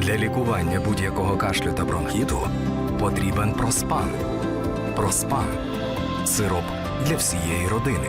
Для лікування будь-якого кашлю та бронхіту потрібен проспан. Проспан сироп для всієї родини.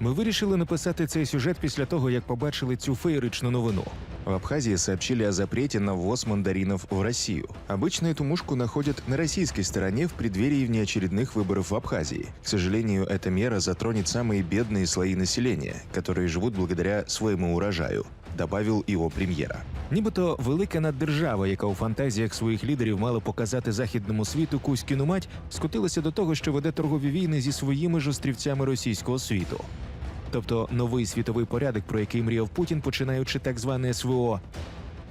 Ми вирішили написати цей сюжет після того, як побачили цю феєричну новину. В Абхазии сообщили о запрете на ввоз мандаринов в Россию. Обычно эту мушку находят на российской стороне в преддверии внеочередных выборов в Абхазии. К сожалению, эта мера затронет самые бедные слои населения, которые живут благодаря своему урожаю, добавил его премьера. Нібито велика наддержава, яка у фантазіях своїх лідерів мала показати західному світу кузькіну мать, скотилася до того, що веде торгові війни зі своїми ж острівцями російського світу. Тобто новий світовий порядок, про який мріяв Путін, починаючи так зване СВО,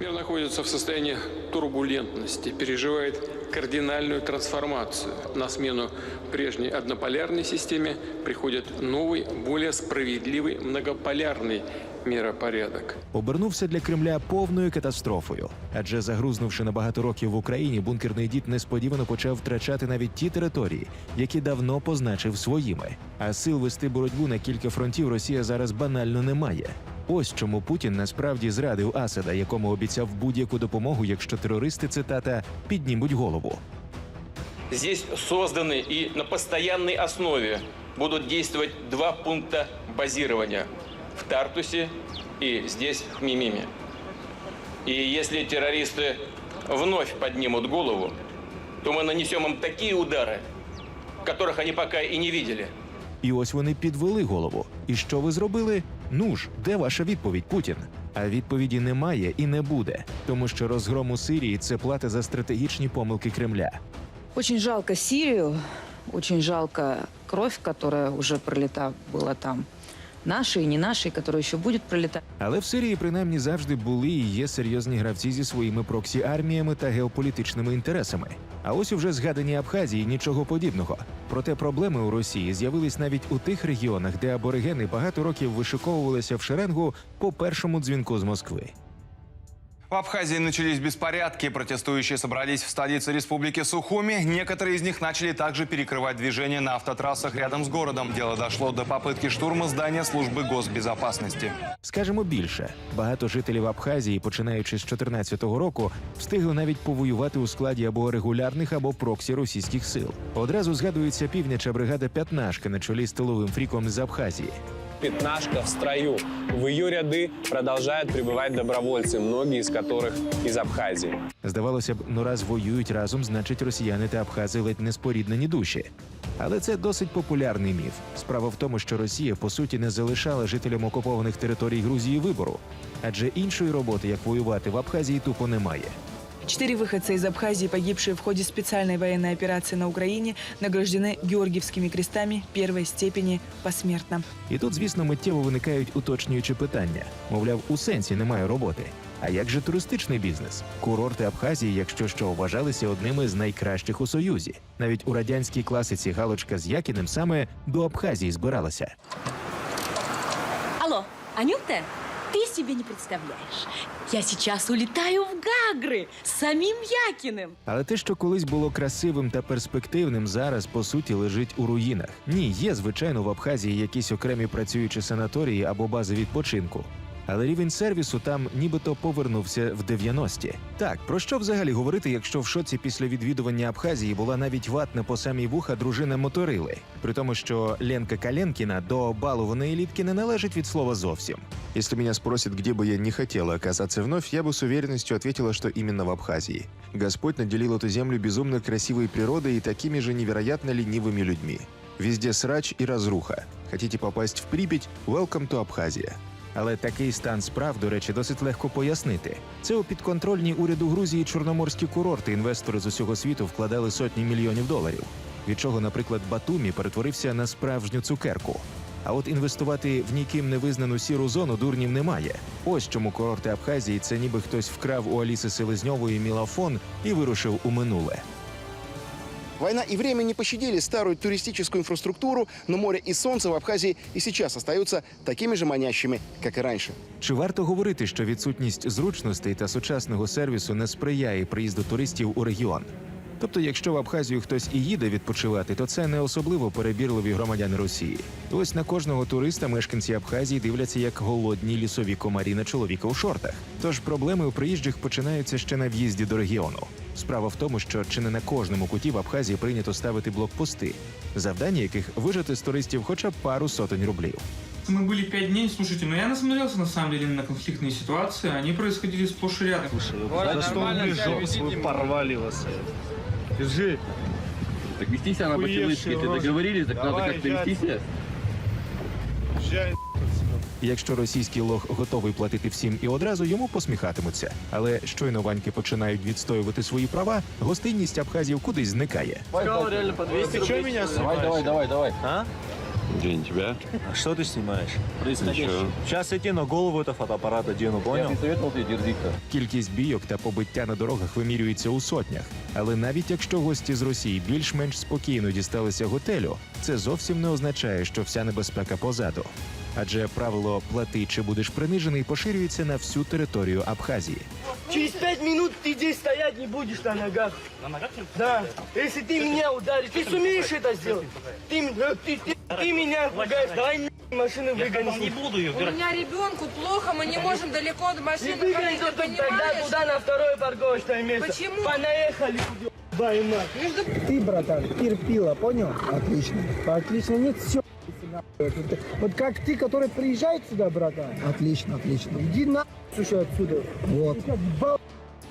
Мир находится в состоянии турбулентности, переживает кардинальную трансформацию. На смену прежней однополярной системе приходит новый, более справедливый многополярный миропорядок. обернувся для Кремля повною катастрофою. Адже загрузнувши на багато років в Україні, бункерний дід несподівано почав втрачати навіть ті території, які давно позначив своїми. А сил вести боротьбу на кілька фронтів Росія зараз банально не має. Ось чому Путін насправді зрадив Асада, якому обіцяв будь-яку допомогу, якщо терористи цитата піднімуть голову. Здесь созданы и на постоянной основе будут действовать два пункта базирования в Тартусе и здесь, в Мимиме. И если террористы вновь поднимут голову, то мы нанесем им такие удары, которых они пока и не видели. І ось вони підвели голову. І що ви зробили? Ну ж, де ваша відповідь, Путін? А відповіді немає і не буде, тому що розгром у Сирії це плата за стратегічні помилки Кремля. Очень жалко Сирию, очень жалко кровь, которая уже пролита была там. Наши і не наші, які ще будуть прилітати. Але в Сирії принаймні завжди були і є серйозні гравці зі своїми проксі арміями та геополітичними інтересами. А ось уже згадані Абхазії нічого подібного. Проте проблеми у Росії з'явились навіть у тих регіонах, де аборигени багато років вишиковувалися в шеренгу по першому дзвінку з Москви. В Абхазии начались беспорядки. Протестующие собрались в столице республики Сухуми. Некоторые из них начали также перекрывать движение на автотрассах рядом с городом. Дело дошло до попытки штурма здания службы госбезопасности. Скажемо більше, багато жителів Абхазії, починаючи з 2014 року, встигли навіть повоювати у складі або регулярних, або проксі російських сил. Одразу згадується півняча бригада П'ятнашка на чолі з тиловим фріком з Абхазії. пятнашка в строю. В ее ряды продолжают прибывать добровольцы, многие из которых из Абхазии. Здавалося б, ну раз воюють разом, значить росіяни та абхази ледь не споріднені душі. Але це досить популярний міф. Справа в тому, що Росія по суті не залишала жителям окупованих територій Грузії вибору, адже іншої роботи, як воювати в Абхазії, тупо немає. Четыре выходца из Абхазии, погибшие в ходе специальной военной операции на Украине, награждены Георгиевскими крестами первой степени посмертно. І тут, звісно, миттєво виникають уточнюючі питання. Мовляв, у сенсі немає роботи. А як же туристичний бізнес? Курорти Абхазії, якщо що, вважалися одними з найкращих у Союзі. Навіть у радянській класиці галочка з Якіним саме до Абхазії збиралася. Алло, Анюта, ты себе не представляешь. Я сейчас улетаю в Гагры с самим Якиным. Але те, що колись було красивим та перспективним, зараз по суті лежить у руїнах. Ні, є звичайно в Абхазії якісь окремі працюючі санаторії або бази відпочинку. Але рівень сервісу там нібито повернувся в 90-ті. Так, про що взагалі говорити, якщо в шоці після відвідування Абхазії була навіть ватна по самій вуха дружина Моторили, при тому, що Ленка Каленкіна до балованої елітки не належить від слова зовсім. Если меня спросят, где бы я не хотела оказаться вновь, я бы с уверенностью ответила, что именно в Абхазии. Господь наделил эту землю безумно красивой природой и такими же невероятно ленивыми людьми. Везде срач и разруха. Хотите попасть в Припять? Welcome to Абхазия. Але такий стан справ, до речі, досить легко пояснити. Це у підконтрольній уряду Грузії чорноморські курорти. Інвестори з усього світу вкладали сотні мільйонів доларів. Від чого, наприклад, Батумі перетворився на справжню цукерку. А от інвестувати в ніким не визнану сіру зону дурнів немає. Ось чому курорти Абхазії це ніби хтось вкрав у Аліси Селезньової мілафон і вирушив у минуле. Война и время не пощадили старую туристическую инфраструктуру, но море и солнце в Абхазии и сейчас остаются такими же манящими, как и раньше. Чи варто говорити, що відсутність зручностей та сучасного сервісу не сприяє приїзду туристів у регіон? Тобто, якщо в Абхазію хтось і їде відпочивати, то це не особливо перебірливі громадяни Росії. Ось на кожного туриста мешканці Абхазії дивляться як голодні лісові комарі на чоловіка у шортах. Тож проблеми у приїжджих починаються ще на в'їзді до регіону. Справа в тому, що чи не на кожному куті в Абхазії прийнято ставити блокпости, завдання яких вижити з туристів хоча б пару сотень рублів. Мы были пять дней, слушайте, но я насмотрелся на самом деле на конфликтные ситуации, они происходили сплошь и рядом. За что вы жопу свою порвали вас? Держи. Так вести себя надо по-человечески. Если договорились, так надо как-то вести себя. Якщо російський лох готовий платити всім і одразу, йому посміхатимуться. Але щойно ваньки починають відстоювати свої права, гостинність Абхазів кудись зникає. Сказал реально по 200 рублей. меня снимаешь? давай, давай. А? День тебя. А что ты снимаешь? Сейчас я на голову это фотоаппарат одену, понял? советовал тебе дерзить-то. Кількість бійок та побиття на дорогах вимірюється у сотнях. Але навіть якщо гості з Росії більш-менш спокійно дісталися готелю, це зовсім не означає, що вся небезпека позаду. Адже правило плати чи будеш принижений поширюється на всю територію Абхазії. Через пять минут ты здесь стоять не будешь на ногах. На ногах? Да. Если ты меня ударишь, ты сумеешь это сделать? Ты, м- э, ты, ты, ты меня пугаешь, давай нахуй машину выгонишь. Не буду ее У меня ребенку плохо, мы не можем далеко до Не машины выгонишь, ходить, а ты тут тогда понимаешь? туда на второе парковочное место. Почему? Понаехали, ебаный мать. Ты, братан, терпила, понял? Отлично. Отлично, нет, все. Вот как ты, который приезжает сюда, братан. Отлично, отлично. Иди на слушай отсюда. Вот.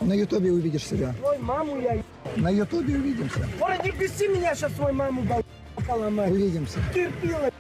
На ютубе увидишь себя. Твой маму я На ютубе увидимся. Ой, не писи меня, сейчас свой маму бал поломаю. Увидимся. Терпила.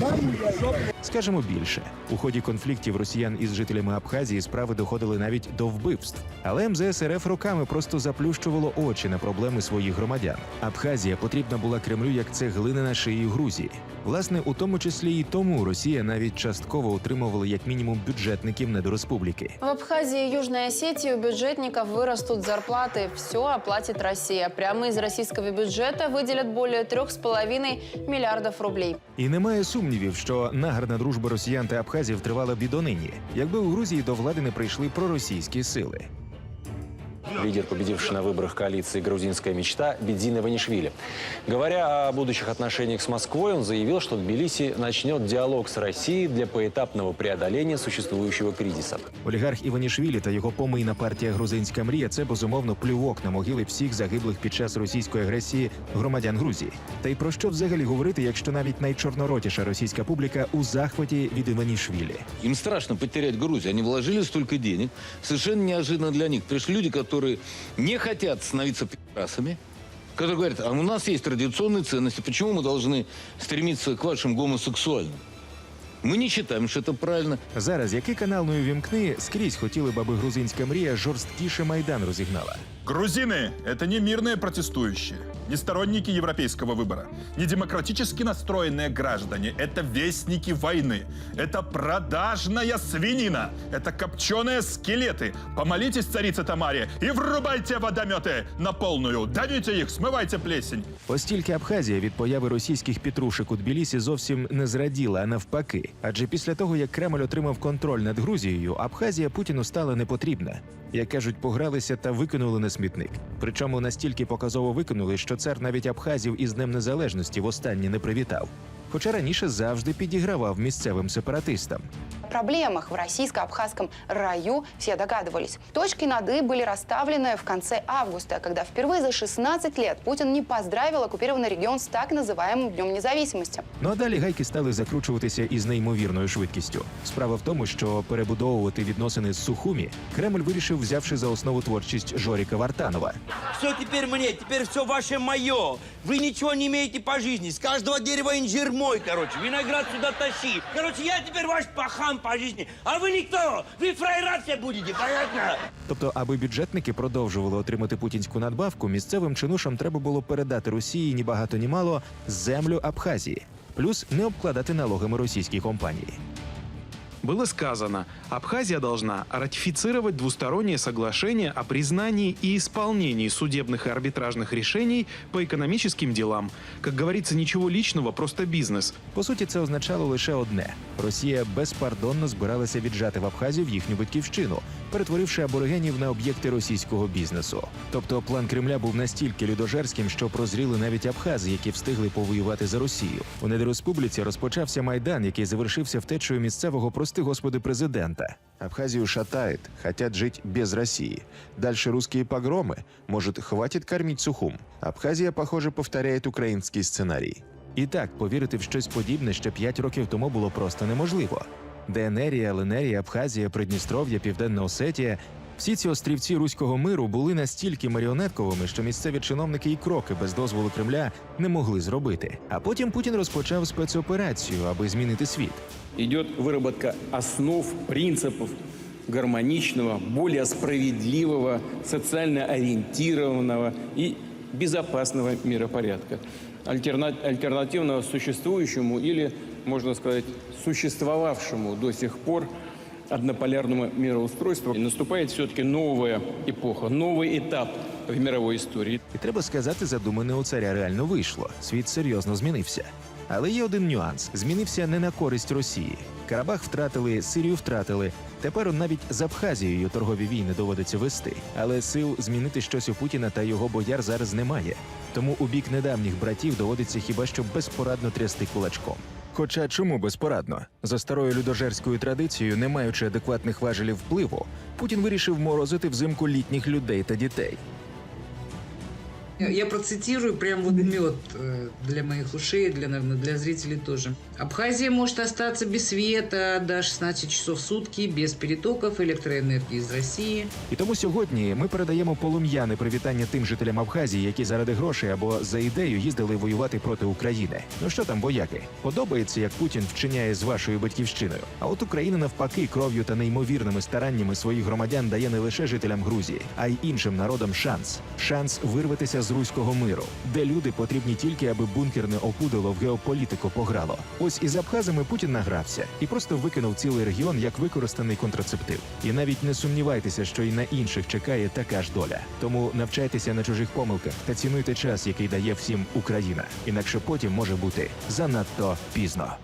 Маму я Скажемо більше, у ході конфліктів росіян із жителями Абхазії справи доходили навіть до вбивств. Але МЗС РФ роками просто заплющувало очі на проблеми своїх громадян. Абхазія потрібна була Кремлю як цеглина на шиї Грузії. Власне, у тому числі і тому Росія навіть частково утримувала як мінімум бюджетників недореспубліки. В Абхазии и Южной Осетии у бюджетников вырастут зарплаты. Все оплатит Россия. Прямо из российского бюджета выделят более 3,5 миллиардов рублей. І немає сумнівів, що нагарна дружба росіян та абхазів тривала б і донині, якби у Грузії до влади не прийшли проросійські сили. Лидер, победивший на выборах коалиции «Грузинская мечта» Бедзин Иванишвили. Говоря о будущих отношениях с Москвой, он заявил, что Тбилиси начнет диалог с Россией для поэтапного преодоления существующего кризиса. Олігарх Іванішвілі та його помийна партія Грузинська мрія це безумовно плювок на могили всіх загиблих під час російської агресії громадян Грузії. Та й про що взагалі говорити, якщо навіть найчорноротіша російська публіка у захваті від Іванішвілі? Им страшно потерять Грузию. Они вложили столько денег. Совершенно неожиданно для них. Пришли люди, которые не хотят становиться пи***асами. Которые говорят, а у нас есть традиционные ценности. Почему мы должны стремиться к вашим гомосексуальным? Мы не считаем, что это правильно. Зараз який канал не увімкни, скрізь хотіли б, аби грузинська мрія жорсткіше майдан розігнала. Грузины – это не мирные протестующие, не сторонники европейского выбора, не демократически настроенные граждане. Это вестники войны. Это продажная свинина. Это копченые скелеты. Помолитесь, царице Тамаре, и врубайте водометы на полную. Давите их, смывайте плесень. Постільки Абхазія від появи російських петрушек у Тбілісі зовсім не зраділа, а навпаки. Адже після того, як Кремль отримав контроль над Грузією, Абхазія Путіну стала не потрібна. Як кажуть, погралися та викинули на смітник. Причому настільки показово викинули, що цар навіть Абхазів із Днем Незалежності востаннє не привітав. Хоча раніше завжди підігравав місцевим сепаратистам. О проблемах в российско-абхазском раю все догадывались. Точки над «и» были расставлены в конце августа, когда впервые за 16 лет Путин не поздравил оккупированный регион с так называемым Днем независимости. Ну а далі гайки стали закручуватися із неймовірною швидкістю. Справа в тому, що перебудовувати відносини з Сухумі Кремль вирішив, взявши за основу творчість Жоріка Вартанова. Все теперь мне, теперь все ваше мое. Вы ничего не имеете по жизни. С каждого дерева инжир мой, короче. Виноград сюда тащи. Короче, я теперь ваш пахан по жизни. А вы никто. Ви фраера все будете, понятно? Тобто, аби бюджетники продовжували отримати путінську надбавку, місцевим чинушам треба було передати Росії ні багато ні мало землю Абхазії, плюс не обкладати налогами російські компанії было сказано, Абхазия должна ратифицировать двустороннее соглашение о признании и исполнении судебных и арбитражных решений по экономическим делам. Как говорится, ничего личного, просто бизнес. По суті, це означало лише одне: Росія безпардонно збиралася віджати в Абхазію в їхню батьківщину, перетворивши аборигенів на об'єкти російського бізнесу. Тобто план Кремля був настільки людожерським, що прозріли навіть абхази, які встигли повоювати за Росію. У недореспубліці розпочався майдан, який завершився втечею місцевого прости господи президента. Абхазию шатает, хотят жить без России. Дальше русские погромы. Может, хватит кормить Сухум? Абхазия, похоже, повторяет украинский сценарий. І так, повірити в щось подібне ще 5 років тому було просто неможливо. ДНРія, Ленерія, Абхазія, Придністров'я, Південна Осетія всі ці острівці руського миру були настільки маріонетковими, що місцеві чиновники і кроки без дозволу Кремля не могли зробити. А потім Путін розпочав спецоперацію, аби змінити світ. Идет выработка основ, принципов гармоничного, более справедливого, социально ориентированного и безопасного миропорядка. Альтерна- альтернативного существующему или, можно сказать, существовавшему до сих пор однополярному мироустройству. И наступает все-таки новая эпоха, новый этап в мировой истории. І треба сказати, задумане у царя реально вийшло. Світ серйозно змінився. Але є один нюанс: змінився не на користь Росії. Карабах втратили, Сирію втратили. Тепер навіть з Абхазією торгові війни доводиться вести. Але сил змінити щось у Путіна та його бояр зараз немає. Тому у бік недавніх братів доводиться хіба що безпорадно трясти кулачком. Хоча чому безпорадно? За старою людожерською традицією, не маючи адекватних важелів впливу, Путін вирішив морозити взимку літніх людей та дітей. Я процитирую прям вот мед э, для моих ушей, для, наверное, для зрителей тоже. Абхазия может остаться без света до 16 часов в сутки, без перетоков электроэнергии из России. І тому сьогодні ми передаємо полум'яне привітання тим жителям Абхазії, які заради грошей або за ідею їздили воювати проти України. Ну що там, бояки? Подобається, як Путін вчиняє з вашою батьківщиною. А от Україна навпаки кров'ю та неймовірними стараннями своїх громадян дає не лише жителям Грузії, а й іншим народам шанс. Шанс вирватися з руського миру, де люди потрібні тільки, аби бункерне опудило в геополітику пограло. Ось із абхазами Путін награвся і просто викинув цілий регіон як використаний контрацептив. І навіть не сумнівайтеся, що і на інших чекає така ж доля. Тому навчайтеся на чужих помилках та цінуйте час, який дає всім Україна. Інакше потім може бути занадто пізно.